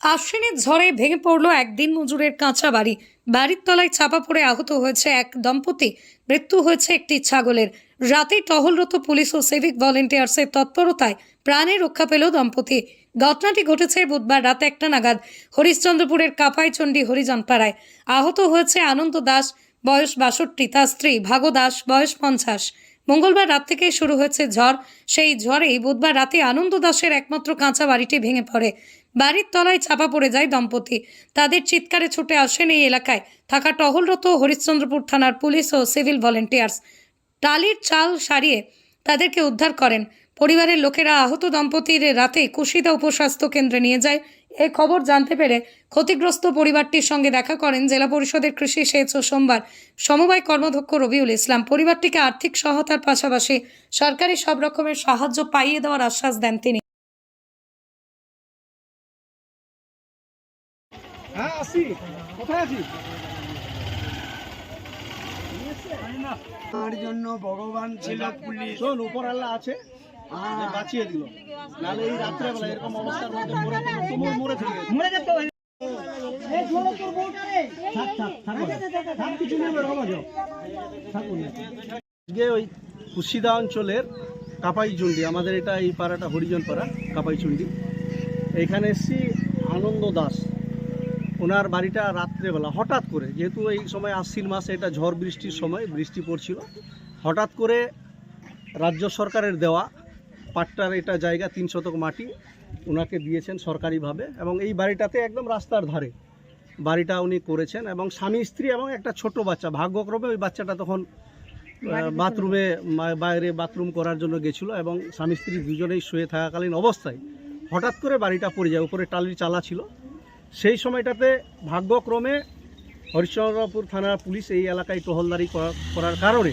আশ্বিনের ঝড়ে ভেঙে পড়ল একদিন মজুরের কাঁচা বাড়ি। বাড়ির তলায় চাপা পড়ে আহত হয়েছে এক দম্পতি। মৃত্যু হয়েছে একটি ছাগলের। রাতে টহলরত পুলিশ ও সিভিক ভলেন্টিয়ার্সের তৎপরতায় প্রাণে রক্ষা পেল দম্পতি। ঘটনাটি ঘটেছে বুধবার রাতে একটা নাগাদ হরিশ্চন্দ্রপুরের কাপাইচণ্ডী হরিজনপাড়ায়। আহত হয়েছে আনন্দ দাস, বয়স বাষট্টি, তার স্ত্রী ভাগ দাস, বয়স পঞ্চাশ। মঙ্গলবার রাত থেকেই শুরু হয়েছে ঝড়। সেই ঝড়েই বুধবার রাতে আনন্দ দাসের একমাত্র কাঁচা বাড়িটি ভেঙে পড়ে। বাড়ির তলায় চাপা পড়ে যায় দম্পতি। তাদের চিৎকারে ছুটে আসেন এই এলাকায়। থাকা টহলরত হরিশ্চন্দ্রপুর থানার পুলিশ ও সিভিল ভলেন্টিয়ার্স। টালির চাল সারিয়ে তাদেরকে উদ্ধার করেন। পরিবারের লোকেরা আহত দম্পতির রাতে কুশিদা উপস্বাস্থ্য কেন্দ্রে নিয়ে যায়। এ খবর জানতে পেরে ক্ষতিগ্রস্ত পরিবারটির সঙ্গে দেখা করেন জেলা পরিষদের কৃষি সেচ ও সোমবার সমবায় কর্মাধ্যক্ষ রবিউল ইসলাম। পরিবারটিকে আর্থিক সহায়তার পাশাপাশি সরকারি সব রকমের সাহায্য পাইয়ে দেওয়ার আশ্বাস দেন তিনি। হ্যাঁ আসি। কোথায় আছি তার জন্য ভগবান ছিল পুলিশ। শোন উপর আল্লাহ আছে। বাঁচিয়ে দিল। নাহলে এই রাত্রেবেলা এরকম অবস্থার মধ্যে মরে তুমুল মরে থেকে মরে যেত আজকে ওই কুশিদা অঞ্চলের কাপাইচুন্ডি আমাদের এটা এই পাড়াটা হরিজন পাড়া কাপাইচুন্ডি। এখানে এসছি আনন্দ দাস। ওনার বাড়িটা রাত্রেবেলা হঠাৎ করে যেহেতু এই সময় আশ্বিন মাসে এটা ঝড় বৃষ্টির সময় বৃষ্টি পড়ছিল হঠাৎ করে রাজ্য সরকারের দেওয়া পাট্টার এটা জায়গা তিন শতক মাটি ওনাকে দিয়েছেন সরকারিভাবে এবং এই বাড়িটাতে একদম রাস্তার ধারে বাড়িটা উনি করেছেন এবং স্বামী স্ত্রী এবং একটা ছোট বাচ্চা। ভাগ্যক্রমে ওই বাচ্চাটা তখন বাথরুমে বাইরে বাথরুম করার জন্য গেছিল এবং স্বামী স্ত্রী দুজনেই শুয়ে থাকাকালীন অবস্থায় হঠাৎ করে বাড়িটা পড়ে যায় উপরে টালির চালা ছিল। সেই সময়টাতে ভাগ্যক্রমে হরিশ্চন্দ্রপুর থানার পুলিশ এই এলাকায় টহলদারি করা- করার কারণে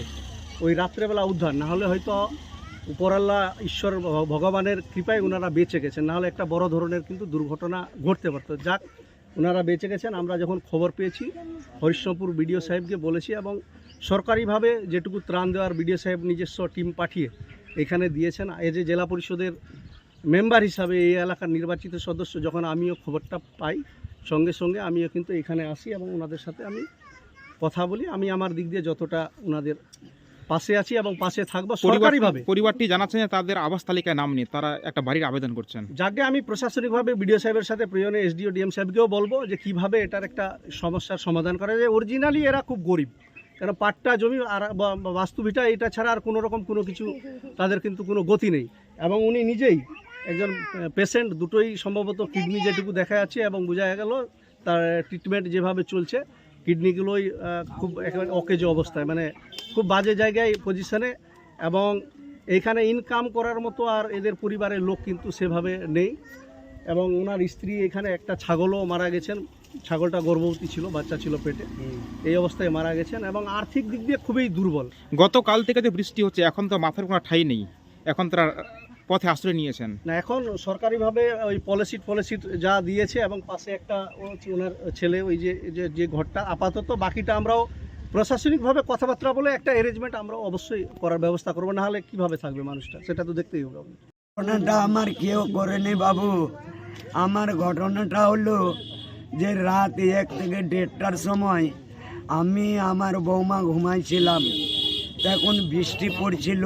ওই রাত্রেবেলা উদ্ধার। না হলে হয়তো উপরাল্লা ঈশ্বর ভগবানের কৃপায় ওনারা বেঁচে গেছেন। না হলে একটা বড় ধরনের কিন্তু দুর্ঘটনা ঘটতে পারতো। যাক ওনারা বেঁচে গেছেন। আমরা যখন খবর পেয়েছি হরিশ্চন্দ্রপুর বিডিও সাহেবকে বলেছি এবং সরকারিভাবে যেটুকু ত্রাণ দেওয়ার বিডিও সাহেব নিজস্ব টিম পাঠিয়ে এখানে দিয়েছেন। এ যে জেলা পরিষদের মেম্বার হিসাবে এই এলাকার নির্বাচিত সদস্য, যখন আমিও খবরটা পাই, সঙ্গে সঙ্গে আমিও কিন্তু এখানে আসি এবং ওনাদের সাথে আমি কথা বলি। আমি আমার দিক দিয়ে যতটা ওনাদের পাশে আছি এবং পাশে থাকব সরকারিভাবে। পরিবারটি জানাচ্ছেন যে তাদের আবাস তালিকায় নাম নিয়ে তারা একটা বাড়ির আবেদন করছেন। যাকে আমি প্রশাসনিকভাবে বিডিও সাহেবের সাথে প্রয়োজনে এসডিও ডিএম সাহেবকেও বলব যে কীভাবে এটার একটা সমস্যার সমাধান করা যায়। অরিজিনালি এরা খুব গরিব কেন পাট্টা জমি আর বাস্তুভিটা এটা ছাড়া আর কোনো রকম কোনো কিছু তাদের কিন্তু কোনো গতি নেই। এবং উনি নিজেই একজন পেশেন্ট দুটোই সম্ভবত কিডনি যেটুকু দেখা যাচ্ছে এবং বোঝা গেল তার ট্রিটমেন্ট যেভাবে চলছে কিডনিগুলোই খুব একেবারে অকেজ অবস্থায়। মানে খুব বাজে জায়গায় পজিশনে এবং এইখানে ইনকাম করার মতো আর এদের পরিবারের লোক কিন্তু সেভাবে নেই এবং ওনার স্ত্রী এখানে একটা ছাগলও মারা গেছেন। ছাগলটা গর্ভবতী ছিল বাচ্চা ছিল পেটে। এই অবস্থায় মারা গেছেন এবং আর্থিক দিক দিয়ে খুবই দুর্বল। গতকাল থেকে যে বৃষ্টি হচ্ছে এখন তো মাথার কোনো ঠাই নেই। এখন তারা পথে আশ্রয় নিয়েছেন। না এখন সরকারিভাবে ওই পলিসি পলিসি যা দিয়েছে এবং পাশে একটা ওনার ছেলে ওই যে যে- যে ঘরটা আপাতত বাকিটা আমরাও প্রশাসনিকভাবে কথাবার্তা বলে একটা অ্যারেঞ্জমেন্ট আমরা অবশ্যই করার ব্যবস্থা করব না হলে কীভাবে থাকবে মানুষটা? সেটা তো দেখতেই হবে ঘটনাটা আমার কেউ করেনি বাবু। আমার ঘটনাটা হলো যে রাত এক থেকে দেড়টার সময় আমি আমার বৌমা ঘুমাইছিলাম। তখন বৃষ্টি পড়ছিল।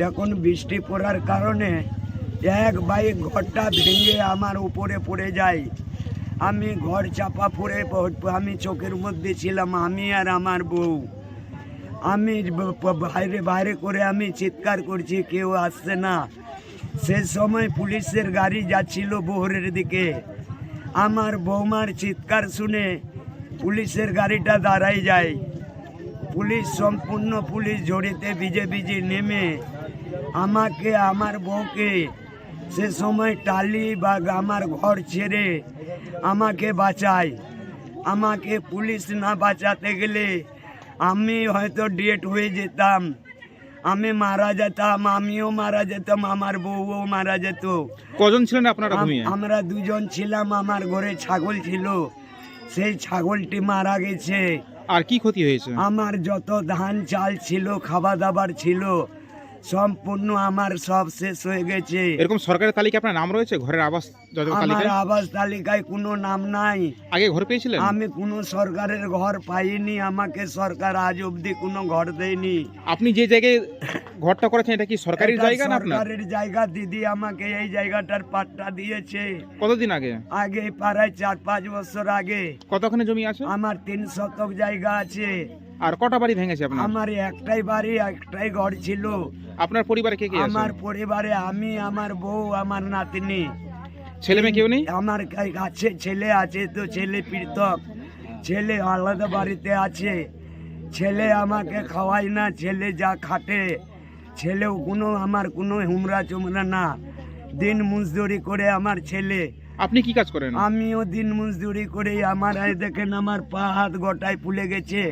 তখন বৃষ্টি পড়ার কারণে এক বাইক ঘরটা ভেঙে আমার উপরে পড়ে যায়। আমি ঘর চাপা পড়ে আমি চোখের মধ্যে ছিলাম, আমি আর আমার বউ। আমি বাইরে বাইরে করে আমি চিৎকার করছি, কেউ আসছে না। সে সময় পুলিশের গাড়ি যাচ্ছিল বহরের দিকে। আমার বৌমার চিৎকার শুনে পুলিশের গাড়িটা দাঁড়াই যায়। পুলিশ সম্পূর্ণ পুলিশ জড়িতে ভিজে ভিজে নেমে আমাকে, আমার বউকে সে সময় টালি বা আমার ঘর ছেড়ে আমাকে বাঁচায়। আমাকে পুলিশ না বাঁচাতে গেলে আমি হয়তো ডেট হয়ে যেতাম। আমি মারা যেতাম আমিও মারা যেতাম আমার বউও মারা যেত। কজন ছিলেন আপনারা আমরা দুজন ছিলাম আমার ঘরে ছাগল ছিল। সেই ছাগলটি মারা গেছে। আর কি ক্ষতি হয়েছে? আমার যত ধান চাল ছিল খাওয়া দাবার ছিল সম্পূর্ণ আমার সব শেষ হয়ে গেছে। এরকম সরকারের তালিকা আপনার নাম রয়েছে? ঘরের আবাস আমার আবাস তালিকায় কোনো নাম নাই। আগে ঘর পেয়েছিলেন? আমি কোনো সরকারের ঘর পাইনি আমাকে সরকার আজ অবধি কোনো ঘর দেয়নি। আপনি যে জায়গায় ঘরটা করেছেন এটা কি সরকারি জায়গা না আপনার? সরকারের জায়গা দিদি আমাকে এই জায়গাটার পাট্টা দিয়েছে। কতদিন আগে? আগে প্রায় চার পাঁচ বছর আগে। কতখানি জমি আছে? আমার তিন শতক জায়গা আছে। আর কটা বাড়ি ভেঙেছে আপনার? আমার একটাই বাড়ি একটাই ঘর ছিল। আপনার পরিবারে কে কে আছে? আমার পরিবারে আমি আমার বউ আমার নাতনি। ছেলে মেয়ে কেউ নেই? আমার কাছে ছেলে আছে তো ছেলে পৃথক। ছেলে আলাদা বাড়িতে আছে। ছেলে আমাকে খাওয়ায় না ছেলে যা খাটে। ছেলেও কোনো আমার কোনো হুমরা চুমরা না। দিন মজদুরি করে আমার ছেলে। আপনি কি কাজ করেন? আমিও দিন মজদুরি করে আমার দেখেন আমার পা হাত গোটায় ফুলে গেছে।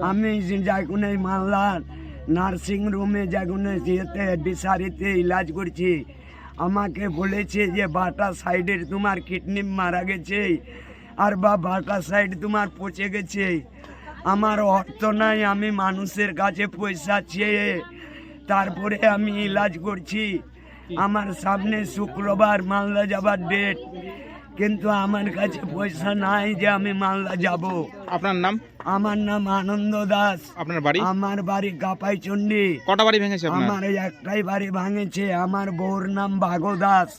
আমি যাগুনে মালদা নার্সিং রুমে ইয়েতে বিসারিতে ইলাজ করছি। আমাকে বলেছে যে, বাটা সাইডের তোমার কিডনি মারা গেছে আর বা বাটা সাইড তোমার পচে গেছে। আমার অর্থ নাই, আমি মানুষের কাছে পয়সা চেয়ে তারপরে আমি ইলাজ করছি। আমার সামনে শুক্রবার মালদা যাবার ডেট কিন্তু আমার কাছে পয়সা নাই যে আমি মালদা যাব। আপনার নাম? আমার নাম আনন্দ দাস। আপনার বাড়ি? আমার বাড়ি গাপাই চন্ডী কটা বাড়ি ভেঙেছে আমার একটাই বাড়ি ভাঙেছে। আমার বউর নাম ভাগো দাস।